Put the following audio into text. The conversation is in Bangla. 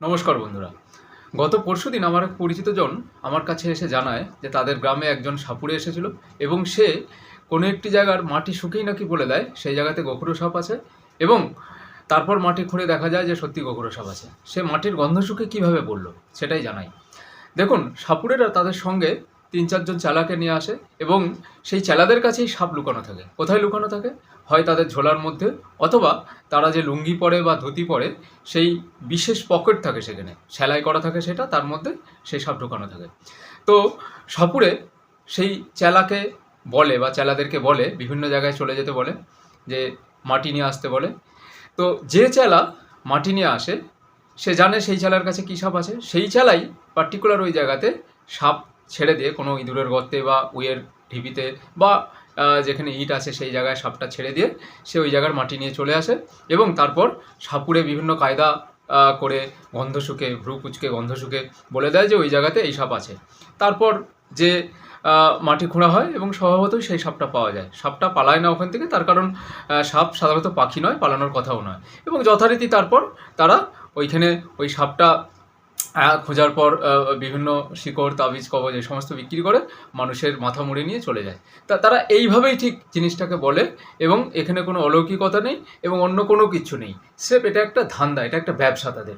নমস্কার বন্ধুরা। গত পরশু দিন আমার এক পরিচিত জন আমার কাছে এসে জানায় যে তাদের গ্রামে একজন সাপুড়ে এসেছিল এবং সে কোনো একটি জায়গার মাটি শুকেই নাকি বলে দেয়, সেই জায়গাতে গোখরো সাপ আছে এবং তারপর মাটি খুঁড়ে দেখা যায় যে সত্যি গোখরো সাপ আছে। সে মাটির গন্ধ শুকে কীভাবে বলল, সেটাই জানাই। দেখুন সাপুরেরা তাদের সঙ্গে তিন চারজন চালাকে নিয়ে আসে এবং সেই চালাদের কাছেই সাপ লুকানো থাকে। কোথায় লুকানো থাকে? হয় তাদের ঝোলার মধ্যে অথবা তারা যে লুঙ্গি পরে বা ধুতি পরে সেই বিশেষ পকেট থাকে সেখানে। সেলাই করা থাকে সেটা, তার মধ্যে সেই সাপ ঢুকানো থাকে। তো সাপুরে সেই চেলাকে বলে বা চেলাদেরকে বলে, বিভিন্ন জায়গায় চলে যেতে বলে, যে মাটি নিয়ে আসতে বলে। তো যে চেলা মাটি নিয়ে আসে, সে জানে সেই চেলার কাছে কী সাপ আছে। সেই চেলাই পার্টিকুলার ওই জায়গাতে সাপ ছেড়ে দিয়ে কোনো ইঁদুরের গর্তে বা উইয়ের ঢিপিতে বা যেখানে ইট আছে সেই জায়গায় সাপটা ছেড়ে দিয়ে সে ওই জায়গার মাটি নিয়ে চলে আসে এবং তারপর সাপুরে বিভিন্ন কায়দা করে গন্ধ শুকে, ভ্রু কুচকে, গন্ধ শুকে বলে দেয় যে ওই জায়গাতে এই সাপ আছে। তারপর যে মাটি খোঁড়া হয় এবং স্বভাবতই সেই সাপটা পাওয়া যায়। সাপটা পালায় না ওখান থেকে, তার কারণ সাপ সাধারণত পাখি নয়, পালানোর কথাও নয়। এবং যথারীতি তারপর তারা ওইখানে ওই সাপটা খোঁজার পর বিভিন্ন শিকড়, তাবিজ, কবজ এই সমস্ত বিক্রি করে মানুষের মাথা মুড়ে নিয়ে চলে যায়। তা তারা এইভাবেই ঠিক জিনিসটাকে বলে এবং এখানে কোনো অলৌকিকতা নেই এবং অন্য কোনো কিছু নেই। স্রেফ এটা একটা ধান্দা, এটা একটা ব্যবসা তাদের।